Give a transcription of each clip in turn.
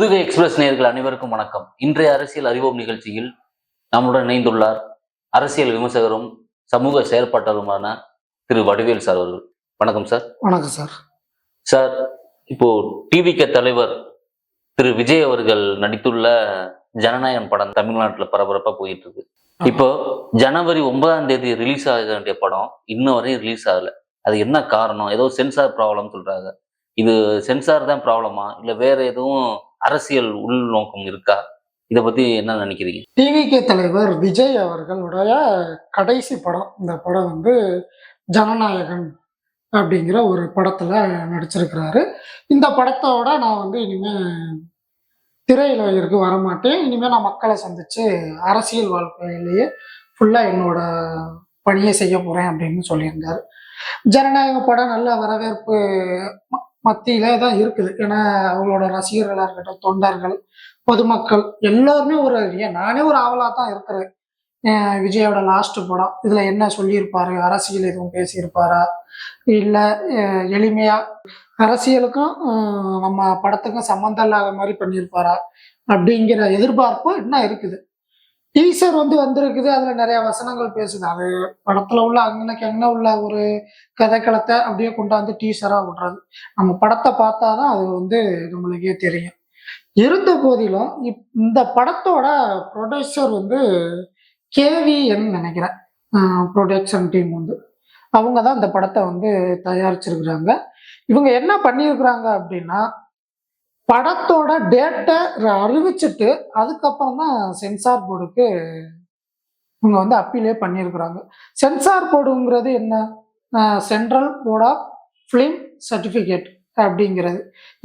Pudugai express நேயர்கள் அனைவருக்கும் வணக்கம். இன்றைய அரசியல் அறிவோம் நிகழ்ச்சியில் நம்முடன் இணைந்துள்ளார் அரசியல் விமர்சகரும் சமூக செயற்பாட்டாளருமான திரு வடிவேல் சார் அவர்கள். வணக்கம் சார். வணக்கம் சார். சார் இப்போ டிவிக தலைவர் திரு விஜய் அவர்கள் நடித்துள்ள ஜனநாயகம் படம் தமிழ்நாட்டுல பரபரப்பா போயிட்டு இருக்கு இப்போ ஜனவரி ஒன்பதாம் தேதி ரிலீஸ் ஆக வேண்டிய படம் இன்ன வரையும் ரிலீஸ் ஆகல. அது என்ன காரணம்? ஏதோ சென்சார் ப்ராப்ளம் சொல்றாங்க. இது சென்சார் தான் ப்ராப்ளமா இல்ல வேற எதுவும் அரசியல் உள்நோக்கம் இருக்கா? இதை பத்தி என்ன நினைக்கிறீங்க? டிவிகே தலைவர் விஜய் அவர்களுடைய கடைசி படம் இந்த படம் வந்து ஜனநாயகன் அப்படிங்கிற ஒரு படத்துல நடிச்சிருக்கிறாரு. இந்த படத்தோட நான் வந்து இனிமே திரையுலகிற்கு வரமாட்டேன். இனிமே நான் மக்களை சந்திச்சு அரசியல் வாழ்க்கையிலேயே ஃபுல்லா என்னோட பணியை செய்ய போறேன் அப்படின்னு சொல்லியிருந்தாரு. ஜனநாயக படம் நல்ல வரவேற்பு மத்தியில தான் இருக்குது. ஏன்னா அவங்களோட ரசிகர்களாக இருக்கட்டும் தொண்டர்கள் பொதுமக்கள் எல்லாருமே ஒரு ஏன் நானே ஒரு ஆவலாக தான் இருக்கிறேன். விஜயோட லாஸ்ட் படம். இதுல என்ன சொல்லியிருப்பாரு? அரசியல் எதுவும் பேசியிருப்பாரா? இல்ல எளிமையா அரசியலுக்கும் நம்ம படத்துக்கும் சம்மந்தம் இல்லாத மாதிரி பண்ணியிருப்பாரா? அப்படிங்கிற எதிர்பார்ப்பு இன்னும் இருக்குது. டீசர் வந்து வந்திருக்குது. அதுல நிறைய வசனங்கள் பேசுது. அது படத்துல உள்ள அங்கனக்கு என்ன உள்ள ஒரு கதைக்களத்தை அப்படியே கொண்டாந்து டீசரா விடுறது. நம்ம படத்தை பார்த்தாதான் அது வந்து நம்மளுக்கே தெரியும். இருந்த போதிலும் இப்- இந்த படத்தோட ப்ரொடியூசர் வந்து கேவிஎன் நினைக்கிறேன். ப்ரொடக்ஷன் டீம் வந்து. அவங்க தான் இந்த படத்தை வந்து தயாரிச்சிருக்கிறாங்க. இவங்க என்ன பண்ணியிருக்கிறாங்க அப்படின்னா படத்தோட டேட்டை அறிவிச்சிட்டு அதுக்கப்புறம் தான் சென்சார் போர்டுக்கு இவங்க வந்து அப்பீலே பண்ணியிருக்கிறாங்க. சென்சார் போர்டுங்கிறது என்ன? Central board of film certificate அப்படிங்கிறது.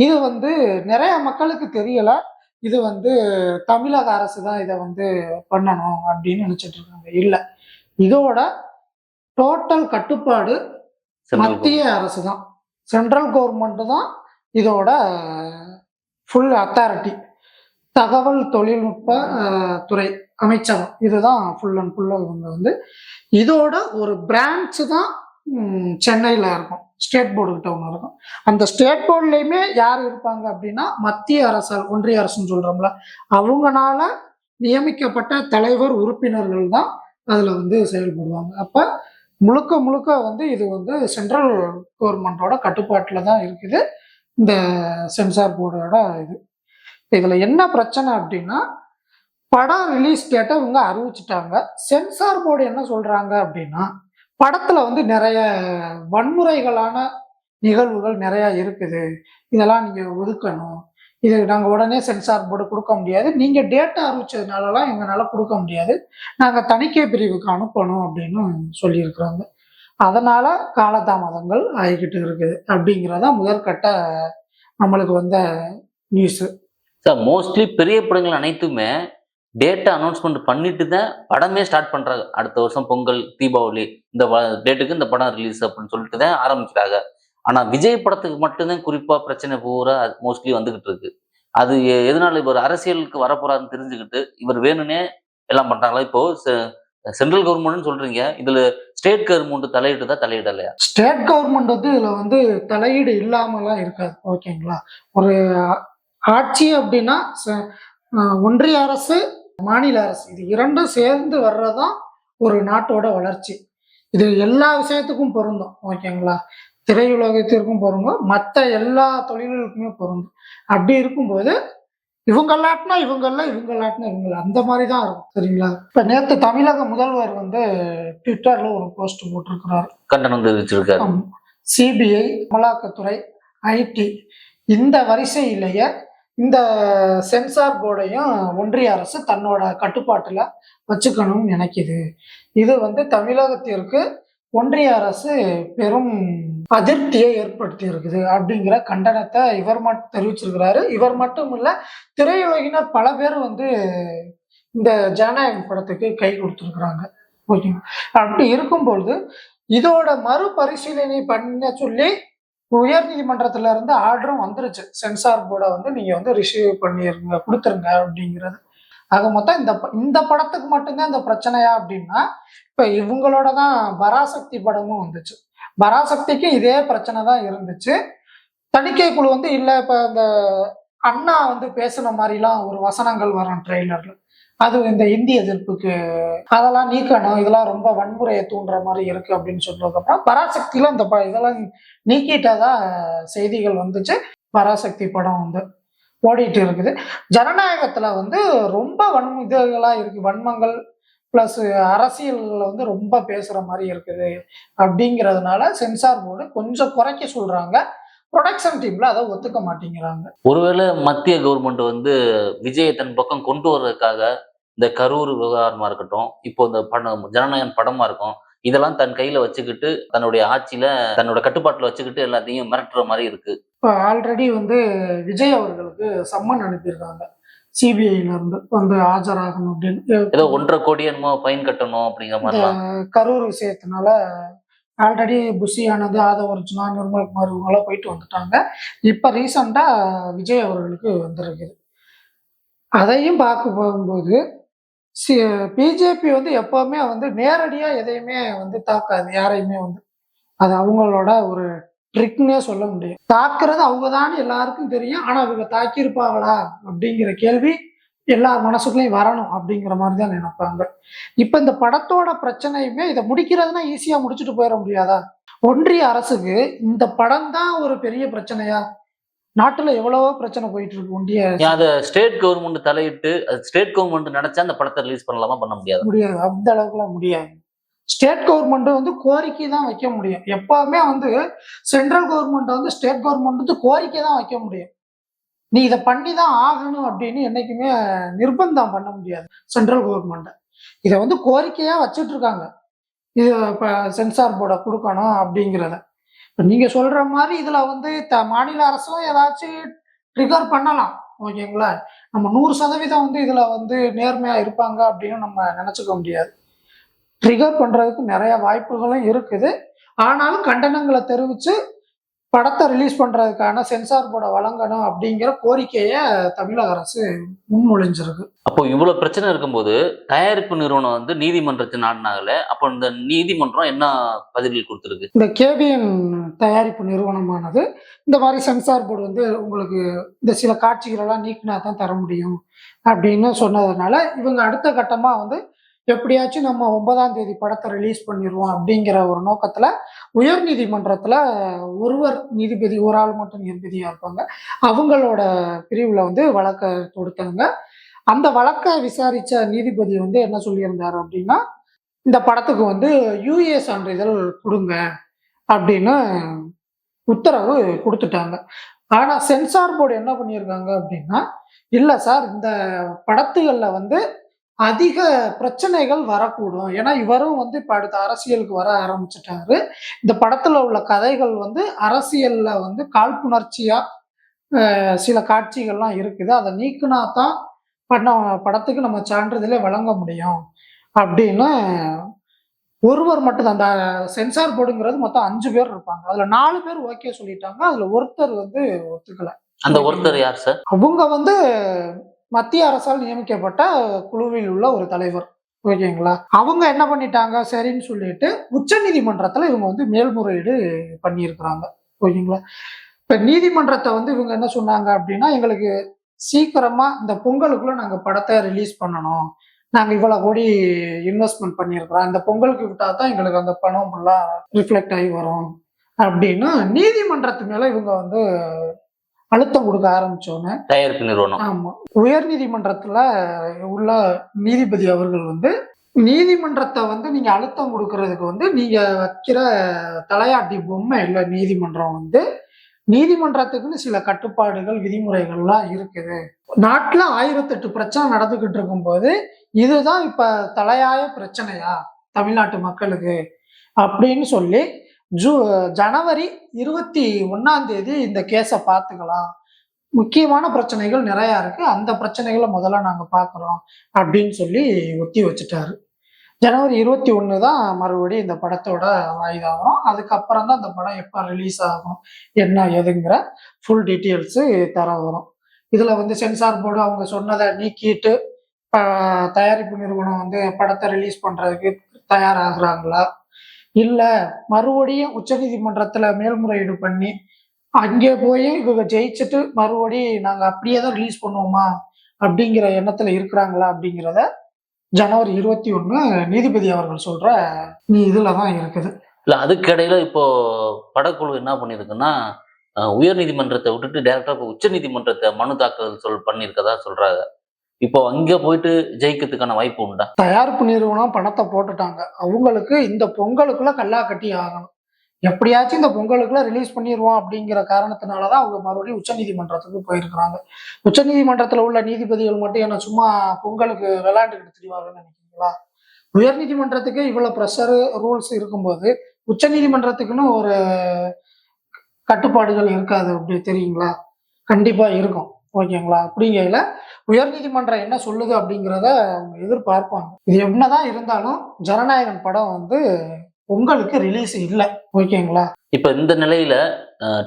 இது வந்து நிறைய மக்களுக்கு தெரியல. இது வந்து தமிழக அரசு தான் இதை வந்து பண்ணணும் அப்படின்னு நினைச்சிட்டு இருக்காங்க இல்லை. இதோட டோட்டல் கட்டுப்பாடு மத்திய அரசு தான் சென்ட்ரல் கவர்மெண்ட் தான் இதோட ஃபுல் அத்தாரிட்டி தகவல் தொழில்நுட்ப துறை அமைச்சகம். இதுதான் ஃபுல் அண்ட் ஃபுல்லாக இவங்க வந்து. இதோட ஒரு பிரான்ச்சு தான் சென்னையில் இருக்கும். ஸ்டேட் போர்டு கிட்ட ஒன்று இருக்கும். அந்த ஸ்டேட் போர்ட்லேயுமே யார் இருப்பாங்க அப்படின்னா மத்திய அரசால் ஒன்றிய அரசுன்னு சொல்கிறோம்ல அவங்களால நியமிக்கப்பட்ட தலைவர் உறுப்பினர்கள் தான் அதில் வந்து செயல்படுவாங்க. அப்போ முழுக்க முழுக்க வந்து இது வந்து சென்ட்ரல் கவர்மெண்ட்டோட கட்டுப்பாட்டில் தான் இருக்குது. இந்த சென்சார் போர்டோட இது. இதில் என்ன பிரச்சனை அப்படின்னா படம் ரிலீஸ் டேட்டை இவங்க அறிவிச்சிட்டாங்க. சென்சார் போர்டு என்ன சொல்கிறாங்க அப்படின்னா படத்தில் வந்து நிறைய வன்முறைகளான நிகழ்வுகள் நிறையா இருக்குது. இதெல்லாம் நீங்கள் ஒதுக்கணும். இது நாங்கள் உடனே சென்சார் போர்டு கொடுக்க முடியாது. நீங்கள் டேட்டா அறிவிச்சதுனாலலாம் எங்களால் கொடுக்க முடியாது. நாங்கள் தணிக்கை பிரிவுக்கு அனுப்பணும் அப்படின்னு சொல்லியிருக்கிறாங்க. அதனால காலதாமதங்கள் ஆகிக்கிட்டு இருக்குது அப்படிங்கிறதா முதற்கட்ட நம்மளுக்கு வந்த நியூஸு சார் மோஸ்ட்லி பெரிய படங்கள் அனைத்துமே டேட்டா அனௌன்ஸ்மெண்ட் பண்ணிட்டு தான் படமே ஸ்டார்ட் பண்ணுறாங்க அடுத்த வருஷம் பொங்கல் தீபாவளி இந்த டேட்டுக்கு இந்த படம் ரிலீஸ் அப்படின்னு சொல்லிட்டு தான் ஆரம்பிக்கிறாங்க ஆனால் விஜய் படத்துக்கு மட்டும்தான் குறிப்பாக பிரச்சனை பூரா மோஸ்ட்லி வந்துகிட்டு இருக்கு. அது எதனால இவர் அரசியலுக்கு வரப்போறாருன்னு தெரிஞ்சுக்கிட்டு இவர் வேணும்னே எல்லாம் பண்ணுறாங்களா இப்போ சென்ட்ரல் கவர்மெண்ட்னு சொல்றீங்க. இதுல ஸ்டேட் கவர்மெண்ட் தலையீடு தான் தலையிடலையா? ஸ்டேட் கவர்மெண்ட் வந்து இதுல வந்து தலையீடு இல்லாமலாம் இருக்காது. ஓகேங்களா? ஒரு ஆட்சி அப்படின்னா ச- ஒன்றிய அரசு மாநில அரசு. இது இரண்டும் சேர்ந்து வர்றதுதான் ஒரு நாட்டோட வளர்ச்சி. இது எல்லா விஷயத்துக்கும் பொருந்தும். ஓகேங்களா? திரையுலகத்திற்கும் பொருந்தும். மற்ற எல்லா தொழில்களுக்குமே பொருந்தும். அப்படி இருக்கும்போது இவங்களாட்டினா இவங்கள இவங்களாட்டினா இவங்கள அந்த மாதிரி தான் இருக்கும் சரிங்களா? இப்ப நேத்து தமிழக முதல்வர் வந்து ட்விட்டர்ல ஒரு போஸ்ட் போட்டிருக்கிறாரு. கண்டனம் தெரிவிச்சிருக்காரு. சிபிஐ அமலாக்கத்துறை ஐடி இந்த வரிசையிலேயே இந்த சென்சார் போர்டையும் ஒன்றிய அரசு தன்னோட கட்டுப்பாட்டுல வச்சுக்கணும்னு நினைக்குது. இது வந்து தமிழகத்திற்கு ஒன்றிய அரசு பெரும் அதிருப்தியை ஏற்படுத்தி இருக்குது அப்படிங்கிற கண்டனத்தை இவர் மட்டும் தெரிவிச்சிருக்கிறாரு. இவர் மட்டும் இல்ல திரையுலகினர் பல பேர் வந்து இந்த ஜனநாயகம் படத்துக்கு கை கொடுத்துருக்குறாங்க. ஓகேங்க அப்படி இருக்கும்பொழுது இதோட மறுபரிசீலனை பண்ண சொல்லி உயர் நீதிமன்றத்துல இருந்து ஆர்டரும் வந்துருச்சு. சென்சார் போர்டை வந்து நீங்க வந்து ரிசீவ் பண்ணிருங்க கொடுத்துருங்க அப்படிங்கிறது. ஆக மொத்தம் இந்த இந்த படத்துக்கு மட்டும்தான் இந்த பிரச்சனையா அப்படின்னா இப்ப இவங்களோட தான் பராசக்தி படமும் வந்துச்சு. பராசக்திக்கு இதே பிரச்சனை தான் இருந்துச்சு. தணிக்கை குழு வந்து இல்லை இப்போ இந்த அண்ணா வந்து பேசுன மாதிரிலாம் ஒரு வசனங்கள் வரும் ட்ரெய்லர்ல. அது இந்த இந்திய எதிர்ப்புக்கு அதெல்லாம் நீக்கணும் இதெல்லாம் ரொம்ப வன்முறையை தூண்டுற மாதிரி இருக்கு அப்படின்னு சொன்னதுக்கப்புறம் பராசக்தியில இந்த ப இதெல்லாம் நீக்கிட்டதா செய்திகள் வந்துச்சு. பராசக்தி படம் வந்து ஓடிட்டு இருக்குது. ஜனநாயகத்துல வந்து ரொம்ப வன் இதுகளா இருக்கு வன்மங்கள் ப்ளஸ் அரசியல்ல வந்து ரொம்ப பேசுற மாதிரி இருக்குது. அப்படிங்கிறதுனால சென்சார் போர்டு கொஞ்சம் குறைக்க சொல்றாங்க. ப்ரொடக்ஷன் டீம்ல அதை ஒத்துக்க மாட்டேங்கிறாங்க. ஒருவேளை மத்திய கவர்மெண்ட் வந்து விஜயை தன் பக்கம் கொண்டு வர்றதுக்காக இந்த கரூர் விவகாரமா இருக்கட்டும் இப்போ இந்த படம் ஜனநாயகம் படமா இருக்கும் இதெல்லாம் தன் கையில வச்சுக்கிட்டு தன்னுடைய ஆட்சியில தன்னோட கட்டுப்பாட்டுல வச்சுக்கிட்டு எல்லாத்தையும் மிரட்டுற மாதிரி இருக்கு. இப்போ ஆல்ரெடி வந்து விஜய் அவர்களுக்கு சம்மன் அனுப்பியிருக்காங்க. சிபிஐல இருந்து வந்து ஆஜராகணும் அப்படின்னு ஏதோ ஒன்றரை கோடி என்னமோ ஃபைன் கட்டணும் அப்படிங்கிற மாதிரிலாம். கரூர் விஷயத்தினால ஆல்ரெடி புஷியானது ஆதவ அர்ஜுனா நிர்மல்குமார் இவங்கெல்லாம் போயிட்டு வந்துட்டாங்க. இப்போ ரீசண்டாக விஜய் அவர்களுக்கு வந்திருக்குது. அதையும் பார்க்க போகும்போது பிஜேபி வந்து எப்பவுமே வந்து நேரடியாக எதையுமே வந்து தாக்காது யாரையுமே வந்து. அது அவங்களோட ஒரு ட்ரிக்னே சொல்ல முடியும். தாக்குறது அவங்க தான் எல்லாருக்கும் தெரியும். ஆனால் அவங்க தாக்கியிருப்பாங்களா? அப்படிங்கிற கேள்வி எல்லார் மனசுக்குள்ளேயும் வரணும் அப்படிங்கிற மாதிரி தான் நினைப்பாங்க. இப்ப இந்த படத்தோட பிரச்சனையுமே இதை முடிக்கிறதுனா ஈஸியா முடிச்சுட்டு போயிட முடியாதா? ஒன்றிய அரசுக்கு இந்த படம் தான் ஒரு பெரிய பிரச்சனையா? நாட்டுல எவ்வளவோ பிரச்சனை போயிட்டு இருக்கு ஒன்றிய அதை ஸ்டேட் கவர்மெண்ட் தலையிட்டு ஸ்டேட் கவர்மெண்ட் நினைச்சா அந்த படத்தை ரிலீஸ் பண்ணலாமா? பண்ண முடியாது? முடியாது. அந்த அளவுக்குலாம் முடியாது. ஸ்டேட் கவர்மெண்ட் வந்து கோரிக்கை தான் வைக்க முடியும். எப்பவுமே வந்து சென்ட்ரல் கவர்மெண்ட் வந்து ஸ்டேட் கவர்மெண்ட் வந்து கோரிக்கை தான் வைக்க முடியும். நீ இதை பண்ணி தான் ஆகணும் அப்படின்னு என்னைக்குமே நிர்பந்தம் பண்ண முடியாது சென்ட்ரல் கவர்மெண்ட்டை இதை வந்து கோரிக்கையாக வச்சுட்டு இருக்காங்க இது இப்போ சென்சார் போர்டை கொடுக்கணும் அப்படிங்கிறத. இப்போ நீங்கள் சொல்கிற மாதிரி இதில் வந்து த மாநில அரசும் ஏதாச்சும் ட்ரிகர் பண்ணலாம். ஓகேங்களா? நம்ம நூறு சதவீதம் வந்து இதில் வந்து நேர்மையாக இருப்பாங்க அப்படின்னு நம்ம நினச்சிக்க முடியாது. ட்ரிகர் பண்றதுக்கு நிறைய வாய்ப்புகளும் இருக்குது. ஆனாலும் கண்டனங்களை தெரிவிச்சு படத்தை ரிலீஸ் பண்றதுக்கான சென்சார் போர்டை வழங்கணும் அப்படிங்கிற கோரிக்கையை தமிழக அரசு முன்மொழிஞ்சிருக்கு. அப்போ இவ்வளவு பிரச்சனை இருக்கும்போது தயாரிப்பு நிறுவனம் வந்து நீதிமன்றத்தை நாடினாங்கல்ல அப்போ இந்த நீதிமன்றம் என்ன பதில்கள் கொடுத்துருக்கு? இந்த கேவிஎன் தயாரிப்பு நிறுவனமானது இந்த மாதிரி சென்சார் போர்டு வந்து உங்களுக்கு இந்த சில காட்சிகளெல்லாம் நீக்கினா தான் தர முடியும் அப்படின்னு சொன்னதுனால இவங்க அடுத்த கட்டமா வந்து எப்படியாச்சும் நம்ம ஒன்பதாம் தேதி படத்தை ரிலீஸ் பண்ணிடுவோம் அப்படிங்கிற ஒரு நோக்கத்துல உயர் நீதிமன்றத்துல ஒருவர் நீதிபதி ஒரு ஆள் மட்டும் நீதிபதியா இருப்பாங்க. அவங்களோட பிரிவுல வந்து வழக்க தொடுத்தாங்க. அந்த வழக்கை விசாரிச்ச நீதிபதி வந்து என்ன சொல்லியிருந்தாரு அப்படின்னா இந்த படத்துக்கு வந்து யூஏ சான்றிதழ் கொடுங்க அப்படின்னு உத்தரவு கொடுத்துட்டாங்க. ஆனா சென்சார் போர்டு என்ன பண்ணியிருக்காங்க அப்படின்னா இல்ல சார் இந்த படத்துகள்ல வந்து அதிக பிரச்சனைகள் வரக்கூடும். ஏன்னா இவரும் வந்து இப்ப அடுத்த அரசியலுக்கு வர ஆரம்பிச்சிட்டாரு. இந்த படத்துல உள்ள கதைகள் வந்து அரசியல்ல வந்து காழ்ப்புணர்ச்சியா அஹ், சில காட்சிகள்லாம் இருக்குது. அதை நீக்கினா தான் பண்ண படத்துக்கு நம்ம சான்றிதழை வழங்க முடியும். அப்படின்னு ஒருவர் மட்டும் அந்த சென்சார் போர்டுங்கிறது மொத்தம் அஞ்சு பேர் இருப்பாங்க. அதுல நாலு பேர் ஓகே சொல்லிட்டாங்க. அதுல ஒருத்தர் வந்து ஒத்துக்கல. அந்த ஒருத்தர் யார் சார்? அவங்க வந்து மத்திய அரசால் நியமிக்கப்பட்ட குழுவில் உள்ள ஒரு தலைவர். ஓகேங்களா? அவங்க என்ன பண்ணிட்டாங்க? சரின்னு சொல்லிட்டு உச்ச நீதிமன்றத்துல இவங்க வந்து மேல்முறையீடு பண்ணியிருக்கிறாங்க. ஓகேங்களா? இப்ப நீதிமன்றத்தை வந்து இவங்க என்ன சொன்னாங்க அப்படின்னா எங்களுக்கு சீக்கிரமா இந்த பொங்கலுக்குள்ள நாங்க படத்தை ரிலீஸ் பண்ணணும். நாங்க இவ்வளவு கோடி இன்வெஸ்ட்மெண்ட் பண்ணியிருக்கிறோம். இந்த பொங்கலுக்கு விட்டா தான் எங்களுக்கு அந்த பணம் ஃபுல்லாக ரிஃப்ளெக்ட் ஆகி வரும். அப்படின்னு நீதிமன்றத்து மேல இவங்க வந்து அழுத்தம் கொடுக்க ஆரம்பிச்சோன்னே தயாரிப்பு நிறுவனம். ஆமா. உயர் நீதிமன்றத்துல உள்ள நீதிபதி அவர்கள் வந்து நீதிமன்றத்தை வந்து நீங்க அழுத்தம் கொடுக்கறதுக்கு வந்து நீங்க வைக்கிற தலையாட்டி பொம்மை இல்லை நீதிமன்றம் வந்து நீதிமன்றத்துக்குன்னு சில கட்டுப்பாடுகள் விதிமுறைகள்லாம் இருக்குது. நாட்டுல ஆயிரத்தெட்டு பிரச்சனை நடந்துகிட்டு இருக்கும்போது இதுதான் இப்ப தலையாய பிரச்சனையா? தமிழ்நாட்டு மக்களுக்கு அப்படின்னு சொல்லி ஜூ ஜனவரி இருபத்தி ஒன்னாம் தேதி இந்த கேஸை பார்த்துக்கலாம். முக்கியமான பிரச்சனைகள் நிறையா இருக்கு. அந்த பிரச்சனைகளை முதல்ல நாங்கள் பார்க்குறோம் அப்படின்னு சொல்லி ஒத்தி வச்சுட்டாரு. ஜனவரி இருபத்தி ஒன்று தான் மறுபடியும் இந்த படத்தோட வாய்தாகும் அதுக்கப்புறம் தான் இந்த படம் எப்போ ரிலீஸ் ஆகும் என்ன ஏதுங்கிற ஃபுல் டீட்டெயில்ஸு தர வரும். இதில் வந்து சென்சார் போர்டு அவங்க சொன்னதை நீக்கிட்டு தயாரிப்பு நிறுவனம் வந்து படத்தை ரிலீஸ் பண்ணுறதுக்கு தயாராகிறாங்களா? இல்லை மறுபடியும் உச்சநீதிமன்றத்தில் மேல்முறையீடு பண்ணி அங்கே போய் இவங்க ஜெயிச்சுட்டு மறுபடி நாங்கள் அப்படியே தான் ரிலீஸ் பண்ணுவோமா? அப்படிங்கிற எண்ணத்துல இருக்கிறாங்களா அப்படிங்கிறத ஜனவரி இருபத்தி ஒன்று நீதிபதி அவர்கள் சொல்ற நீ இதில் தான் இருக்குது. இல்லை அதுக்கிடையில் இப்போது இப்போ படக்குழு என்ன பண்ணியிருக்குன்னா உயர் நீதிமன்றத்தை விட்டுட்டு டேரக்டாக இப்போ உச்ச நீதிமன்றத்தை மனு தாக்கல் சொல் பண்ணியிருக்கதா சொல்கிறாங்க இப்போ அங்க போயிட்டு ஜெயிக்கிறதுக்கான வாய்ப்பு உண்டா தயாரிப்பு நிறுவனம் பணத்தை போட்டுட்டாங்க. அவங்களுக்கு இந்த பொங்கலுக்குள்ள கல்லா கட்டி ஆகணும். எப்படியாச்சும் இந்த பொங்கலுக்குள்ள ரிலீஸ் பண்ணிடுவோம் அப்படிங்கிற காரணத்தினாலதான் அவங்க மறுபடியும் உச்சநீதிமன்றத்துக்கு போயிருக்கிறாங்க. உச்சநீதிமன்றத்துல உள்ள நீதிபதிகள் மட்டும் என்ன சும்மா பொங்கலுக்கு விளையாண்டுக்கிட்டு திரிவாங்கன்னு நினைக்கிறீங்களா? உயர்நீதிமன்றத்துக்கு இவ்வளவு ப்ரெஷரு ரூல்ஸ் இருக்கும்போது உச்சநீதிமன்றத்துக்குன்னு ஒரு கட்டுப்பாடுகள் இருக்காது அப்படி தெரியுங்களா? கண்டிப்பா இருக்கும். ஓகேங்களா? அப்படிங்கையில உயர்நீதிமன்றம் என்ன சொல்லுது அப்படிங்கிறத அவங்க எதிர்பார்ப்பாங்க. இது என்னதான் இருந்தாலும் ஜனநாயகன் படம் வந்து உங்களுக்கு ரிலீஸ் இல்லை. ஓகேங்களா? இப்ப இந்த நிலையில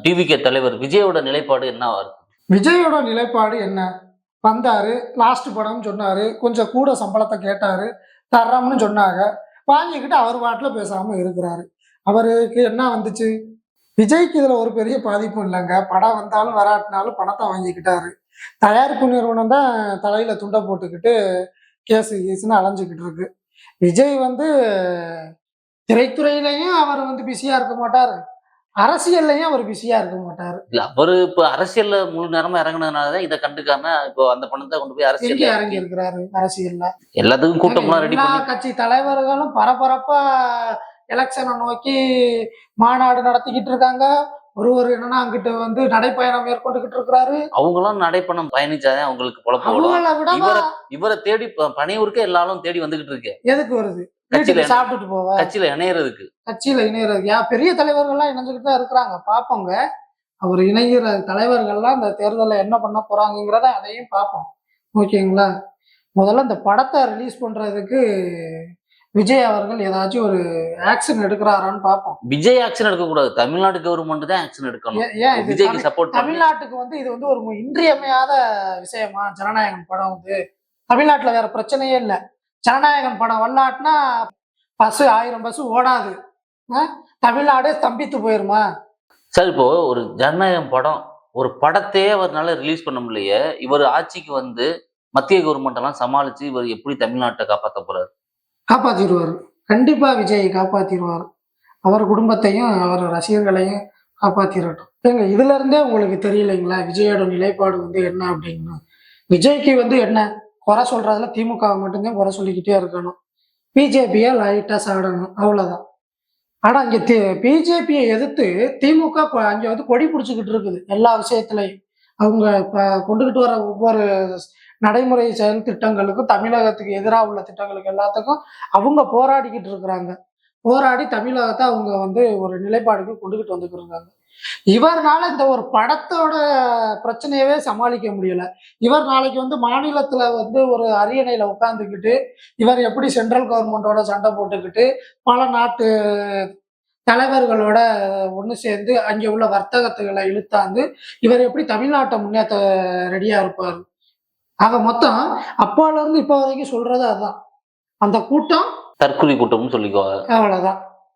டிவிகே தலைவர் விஜயோட நிலைப்பாடு என்னவா இருக்கு விஜயோட நிலைப்பாடு என்ன? வந்தாரு லாஸ்ட் படம் சொன்னாரு கொஞ்சம் கூட சம்பளத்தை கேட்டாரு தர்றோம்னு சொன்னாங்க. வாங்கிக்கிட்டு அவர் பாட்டில் பேசாம இருக்கிறாரு. அவருக்கு என்ன வந்துச்சு? விஜய்க்கு இதுல ஒரு பெரிய பாதிப்பும் இல்லைங்க. படம் வந்தாலும் வராட்டினாலும் பணத்தை வாங்கிக்கிட்டாரு. தயாரிப்பு நிறுவனம் தான் தலையில துண்டை போட்டுக்கிட்டு கேஸு கேஸுன்னு அலைஞ்சுக்கிட்டு இருக்கு. விஜய் வந்து திரைத்துறையிலையும் அவர் வந்து பிஸியா இருக்க மாட்டாரு. அரசியல்லையும் அவர் பிஸியா இருக்க மாட்டாரு. இல்ல அவரு இப்ப அரசியல்ல முழு நேரமா இறங்குனதுனாலதான் இதை கண்டுக்காம இப்போ அந்த பணத்தை கொண்டு போய் அரசியல் இறங்கி இருக்கிறாரு அரசியல்ல. எல்லாத்துக்கும் கூட்டம்லாம் ரெடி எல்லா கட்சி தலைவர்களும் பரபரப்பா எலெக்ஷனை நோக்கி மாநாடு நடத்திக்கிட்டு இருக்காங்க. ஒரு ஒரு என்னன்னா அங்கிட்டு வந்து நடைப்பயணம் மேற்கொண்டுகிட்டு இருக்கிறாரு. அவங்களாம் நடைப்பணம் பயணிச்சாதான் அவங்களுக்கு பொழப்பு இவரை தேடி பனையூருக்கே எல்லாரும் தேடி வந்துகிட்டு இருக்கு. எதுக்கு வருது? கட்சியில சாப்பிட்டுட்டு போவ? கட்சியில இணையறதுக்கு. கட்சியில இணையறது. ஏன் பெரிய தலைவர்கள்லாம் இணைஞ்சுக்கிட்டு தான் இருக்கிறாங்க. பார்ப்போங்க அவர் இணைகிற தலைவர்கள்லாம் இந்த தேர்தலில் என்ன பண்ண போறாங்கிறத அதையும் பார்ப்போம் ஓகேங்களா? முதல்ல இந்த படத்தை ரிலீஸ் பண்றதுக்கு விஜய் அவர்கள் ஏதாச்சும் ஒரு ஆக்ஷன் எடுக்கிறாரான்னு பார்ப்போம். விஜய் ஆக்ஷன் எடுக்க கூடாது தமிழ்நாடு கவர்மெண்ட் தான் ஆக்ஷன் எடுக்கணும். ஏன் விஜய்க்கு சப்போர்ட் தமிழ்நாட்டுக்கு வந்து இது வந்து ஒரு இன்றியமையாத விஷயமா? ஜனநாயகன் படம் வந்து. தமிழ்நாட்டுல வேற பிரச்சனையே இல்லை. ஜனநாயகன் படம் வரலாட்டினா பஸ் ஆயிரம் பஸ் ஓடாது? தமிழ்நாடே ஸ்தம்பித்து போயிருமா? சார் இப்போ ஒரு ஜனநாயகம் படம் ஒரு படத்தையே அவர்னால ரிலீஸ் பண்ண முடியலையே. இவர் ஆட்சிக்கு வந்து மத்திய கவர்மெண்ட் எல்லாம் சமாளிச்சு இவர் எப்படி தமிழ்நாட்டை காப்பாத்த போறாரு? காப்பாற்றிடுவார் கண்டிப்பாக விஜயை காப்பாற்றிடுவார் அவர் குடும்பத்தையும் அவர் ரசிகர்களையும் காப்பாற்றிடட்டும் ஏங்க இதுல இருந்தே உங்களுக்கு தெரியலைங்களா? விஜயோட நிலைப்பாடு வந்து என்ன அப்படின்னு? விஜய்க்கு வந்து என்ன? குறை சொல்கிறதுல திமுக மட்டும்தான் குறை சொல்லிக்கிட்டே இருக்கணும். பிஜேபியை லைட்டாக சாடணும். அவ்வளோதான் ஆனால் இங்கே தி பிஜேபியை எதிர்த்து திமுக அங்கே வந்து கொடி பிடிச்சிக்கிட்டு இருக்குது. எல்லா விஷயத்துலையும். அவங்க இப்போ கொண்டுகிட்டு வர ஒவ்வொரு நடைமுறை செயல் திட்டங்களுக்கும் தமிழகத்துக்கு எதிராக உள்ள திட்டங்களுக்கு எல்லாத்துக்கும் அவங்க போராடிக்கிட்டு இருக்கிறாங்க. போராடி தமிழகத்தை அவங்க வந்து ஒரு நிலைப்பாடுக்கு கொண்டுகிட்டு வந்துக்கிட்டு இருக்காங்க. இவர்னால இந்த ஒரு படத்தோட பிரச்சனையவே சமாளிக்க முடியல. இவர் நாளைக்கு வந்து மாநிலத்துல வந்து ஒரு அரியணையில உட்காந்துக்கிட்டு இவர் எப்படி சென்ட்ரல் கவர்மெண்டோட சண்டை போட்டுக்கிட்டு பல நாட்டு தலைவர்களோட ஒன்று சேர்ந்து அங்கே உள்ள வர்த்தகத்துகளை இழுத்தாந்து இவர் எப்படி தமிழ்நாட்டை முன்னேற்ற ரெடியாக இருப்பார்? ஆக மொத்தம் அப்பால இருந்து இப்போ வரைக்கும் சொல்றது அதுதான் அந்த கூட்டம் தற்கொலை கூட்டம்னு சொல்லிக்குவாங்க அவ்வளவுதான்.